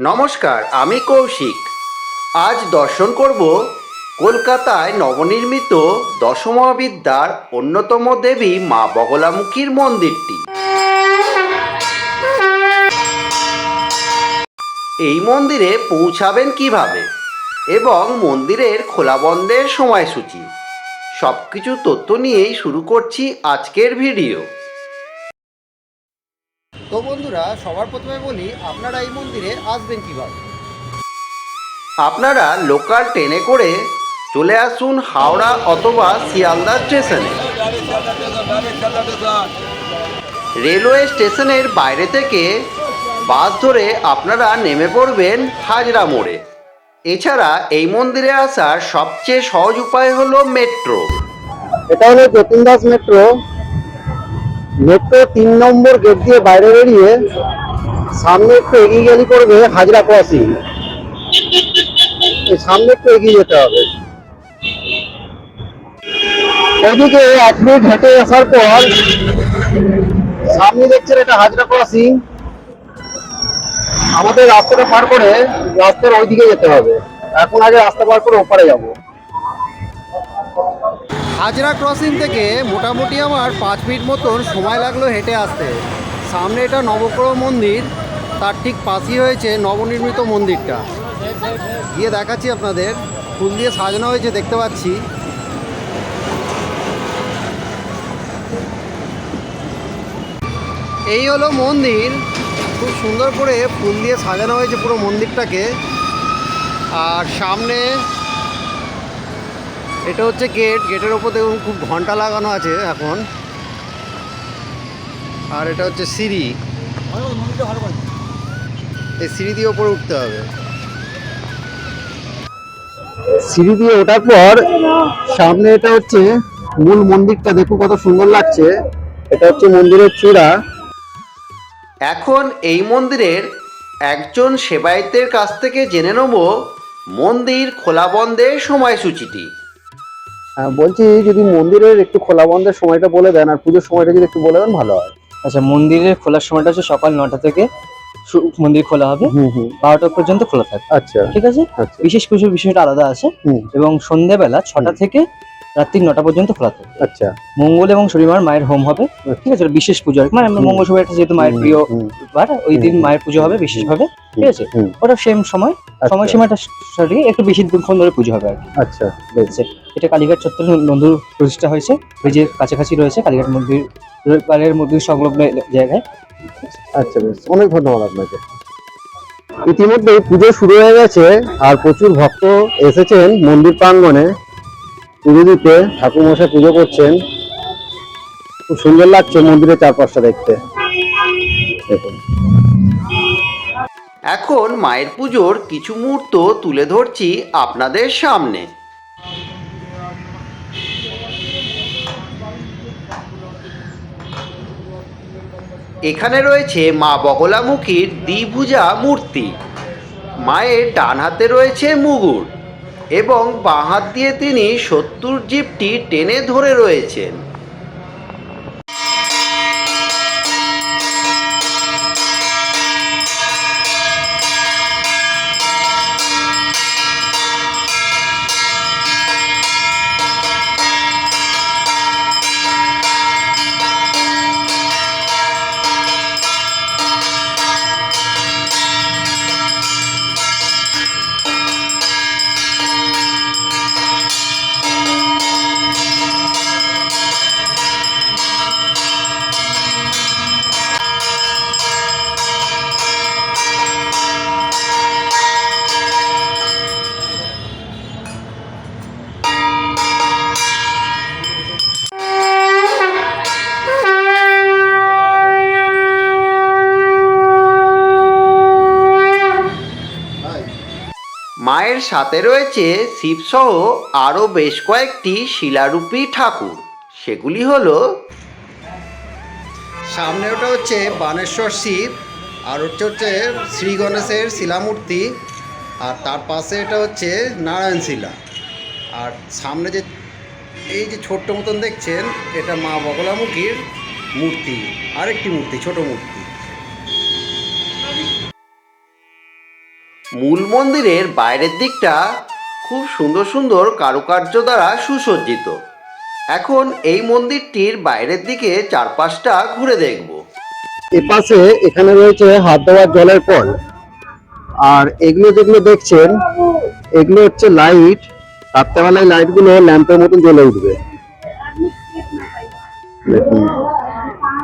নমস্কার, আমি কৌশিক। আজ দর্শন করব কলকাতায় নবনির্মিত দশমহাবিদ্যার অন্যতম দেবী মা বগলামুখীর মন্দিরটি। এই মন্দিরে পৌঁছাবেন কীভাবে এবং মন্দিরের খোলা বন্ধের সময়সূচি। সব কিছু তথ্য নিয়েই শুরু করছি আজকের ভিডিও। তো বন্ধুরা সবার প্রথমে বলি আপনারা এই মন্দিরে আসবেন কীভাবে? আপনারা লোকাল ট্রেনে করে চলে আসুন হাওড়া অথবা শিয়ালদা স্টেশনে। রেলওয়ে স্টেশনের বাইরে থেকে বাস ধরে আপনারা নেমে পড়বেন হাজরা মোড়ে। এছাড়া এই মন্দিরে আসার সবচেয়ে সহজ উপায় হলো মেট্রো। এটা হলো যতীন দাস মেট্রো। মেট্রো তিন নম্বর গেট দিয়ে বাইরে বেরিয়ে সামনে একটু এগিয়ে গেলে পড়বে হাজরা ক্রসিং সামনে একটু এগিয়ে যেতে হবে। ওইদিকে এক মিনিট হেঁটে আসার পর সামনে দেখছেন এটা হাজরা ক্রসিং আমাদের রাস্তাটা পার করে রাস্তার ওইদিকে যেতে হবে। এখন আগে রাস্তা পার করে ওপারে যাব। হাজরা ক্রসিং থেকে মোটামুটি আমার পাঁচ মিনিট মতন সময় লাগল হেঁটে আসতে। সামনে এটা নবগ্রহ মন্দির, তার ঠিক পাশেই হয়েছে নবনির্মিত মন্দিরটা। গিয়ে দেখাচ্ছি আপনাদের, ফুল দিয়ে সাজানো হয়েছে, দেখতে পাচ্ছি। এই হলো মন্দির, খুব সুন্দর করে ফুল দিয়ে সাজানো হয়েছে পুরো মন্দিরটাকে। আর সামনে এটা হচ্ছে গেট, গেটের ওপর দেখুন খুব ঘণ্টা লাগানো আছে এখন। আর এটা হচ্ছে সিঁড়ি। এই সিঁড়ি দিয়ে ওপরে উঠতে হবে। সিঁড়ি দিয়ে ওঠার পর সামনে এটা হচ্ছে মূল মন্দিরটা। দেখুন কত সুন্দর লাগছে। এটা হচ্ছে মন্দিরের চূড়া। এখন এই মন্দিরের একজন সেবায়েতের কাছ থেকে জেনে নেব মন্দির খোলা বন্ধের সময়সূচিটি। বলছি যদি মন্দিরের একটু খোলা বন্ধের সময়টা বলে দেন আর পুজোর সময়টা যদি একটু বলে দেন ভালো হয়। আচ্ছা মন্দিরের খোলার সময়টা হচ্ছে সকাল নটা থেকে মন্দির খোলা হবে। বারোটা পর্যন্ত খোলা থাকে আচ্ছা। ঠিক আছে? আচ্ছা। বিশেষ কিছু বিষয়টা আলাদা আছে। এবং সন্ধ্যেবেলা ছটা থেকে রাত্রি নটা পর্যন্ত খোলা থাকবে আচ্ছা। মঙ্গল এবং শনিবার মায়ের হোম হবে। ঠিক আছে বিশেষ পুজো মানে। মঙ্গল শনিবারটা যেহেতু মায়ের প্রিয় বার ওই দিন মায়ের পুজো হবে বিশেষভাবে। ঠিক আছে? ওটা সেম সময়। আচ্ছা, সময়সীমাটা সঠিক একটু বেশি দিনক্ষণ ধরে পুজো হবে আর কি। আচ্ছা বেশ। এটা কালীঘাট চত্বরে নন্দুর প্রতিষ্ঠা হয়েছে। ব্রিজের কাছাকাছি রয়েছে কালীঘাট মন্দির কালের মন্দির সংলগ্ন জায়গায়। আচ্ছা বেশ। অনেক ধন্যবাদ আপনাকে। ইতিমধ্যে পুজো শুরু হয়ে গেছে আর প্রচুর ভক্ত এসেছেন মন্দির প্রাঙ্গণে। পুজো দিতে ঠাকুর মশাই পুজো করছেন। খুব সুন্দর লাগছে মন্দিরের চারপাশটা দেখতে। এখন মায়ের পুজোর কিছু মুহূর্ত তুলে ধরছি আপনাদের সামনে। এখানে রয়েছে মা বগলামুখীর দ্বিভুজা মূর্তি। মায়ের ডান হাতে রয়েছে মুগুর। এবং বাঁ হাত দিয়ে তিনি শত্রুর জীবটি টেনে ধরে রয়েছেন। মায়ের সাথে রয়েছে শিবসহ আরও বেশ কয়েকটি শিলারূপী ঠাকুর। সেগুলি হলো সামনে ওটা হচ্ছে বানেশ্বর শিব, আর হচ্ছে হচ্ছে শ্রী গণেশের শিলামূর্তি, আর তার পাশে এটা হচ্ছে নারায়ণ শিলা। আর সামনে যে এই যে ছোট্ট মতন দেখছেন, এটা মা বগলামুখীর মূর্তি, আরেকটি মূর্তি, ছোট মূর্তি। মূল মন্দিরের বাইরের দিকটা খুব সুন্দর সুন্দর কারুকার্য দ্বারা সুসজ্জিত। এখন এই মন্দিরটির বাইরের দিকে চারপাশটা ঘুরে দেখব। এপাশে এখানে রয়েছে হাত দেওয়ার জলের কল আর এগুলো যেগুলো দেখছেন, এগুলো হচ্ছে লাইট। রাত্রেবেলায় লাইটগুলো ল্যাম্পের মতন জ্বলে উঠবে।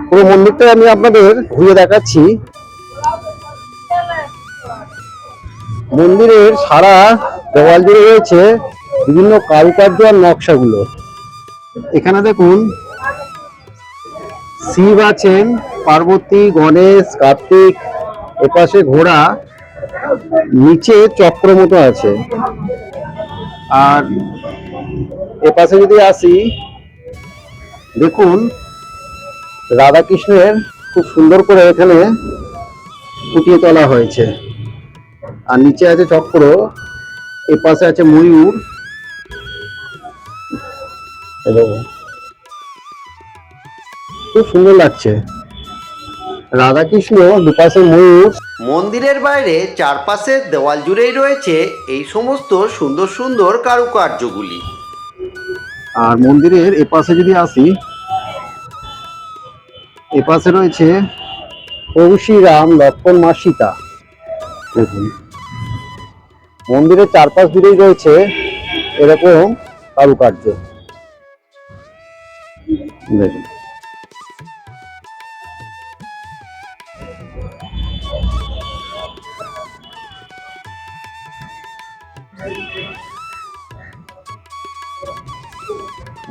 পুরো মন্দিরটা আমি আপনাদের ঘুরে দেখাচ্ছি। মন্দিরের সারা দেওয়াল জুড়ে রয়েছে বিভিন্ন কারুকার্য আর নকশাগুলো। এখানে দেখুন, শিব আছেন, পার্বতী, গণেশ, কার্তিক, এপাশে ঘোড়া, নিচে চক্র মতো আছে। আর এপাশে যদি আসি, দেখুন, রাধাকৃষ্ণের খুব সুন্দর করে এখানে ফুটিয়ে তোলা হয়েছে। আর নিচে আছে চক্র এপাশে আছে ময়ূর। খুব সুন্দর লাগছে। রাধাকৃষ্ণ দুপাশে ময়ূর। মন্দিরের বাইরে চারপাশের দেওয়াল জুড়েই রয়েছে এই সমস্ত সুন্দর সুন্দর কারুকার্যগুলি। আর মন্দিরের এপাশে যদি আসি এপাশে রয়েছে প্রভু শ্রীরাম লক্ষ্মণ মা সীতা। দেখুন। মন্দিরের চারপাশ জুড়েই রয়েছে এরকম কারুকার্য।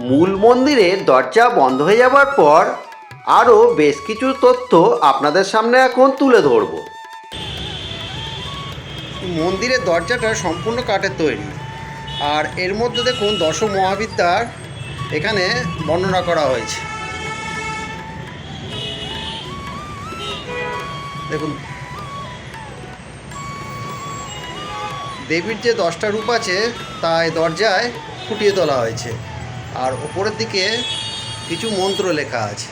মূল মন্দিরের দরজা বন্ধ হয়ে যাবার পর আরও বেশ কিছু তথ্য আপনাদের সামনে এখন তুলে ধরব। মন্দিরের দরজাটা সম্পূর্ণ কাঠের তৈরি। আর এর মধ্যে দেখুন দশ মহাবিদ্যার এখানে বর্ণনা করা হয়েছে। দেখুন। দেবীর যে দশটা রূপ আছে, তা এই দরজায় ফুটিয়ে তোলা হয়েছে। আর ওপরের দিকে কিছু মন্ত্র লেখা আছে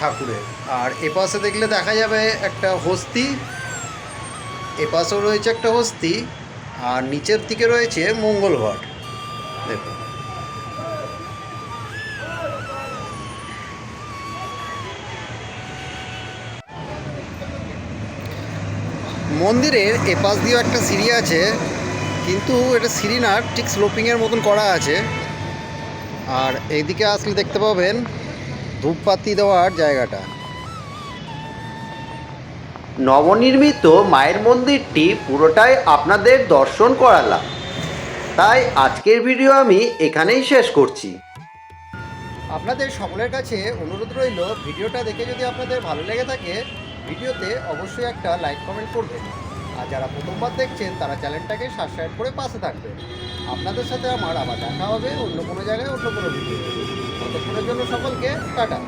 ঠাকুরের। আর এপাশে দেখলে দেখা যাবে একটা হস্তি এপাশেও রয়েছে একটা হস্তি, আর নিচের দিকে রয়েছে মঙ্গল ঘট। দেখুন। মন্দিরের এপাশ দিয়েও একটা সিঁড়ি আছে, কিন্তু এটা সিঁড়ি না, ঠিক স্লোপিংয়ের মতন করা আছে। আর এইদিকে আসলে দেখতে পাবেন ধূপপাতি দেওয়ার জায়গাটা। নবনির্মিত মায়ের মন্দিরটি পুরোটাই আপনাদের দর্শন করালাম। তাই আজকের ভিডিও আমি এখানেই শেষ করছি। আপনাদের সকলের কাছে অনুরোধ রইল, ভিডিওটা দেখে যদি আপনাদের ভালো লেগে থাকে, ভিডিওতে অবশ্যই একটা লাইক কমেন্ট করবেন। আর যারা প্রথমবার দেখছেন, তারা চ্যানেলটাকে সাবস্ক্রাইব করে পাশে থাকবেন। আপনাদের সাথে আমার আবার দেখা হবে অন্য কোনো জায়গায়, অন্য কোনো ভিডিও ততক্ষণের জন্য সকলকে টাটা।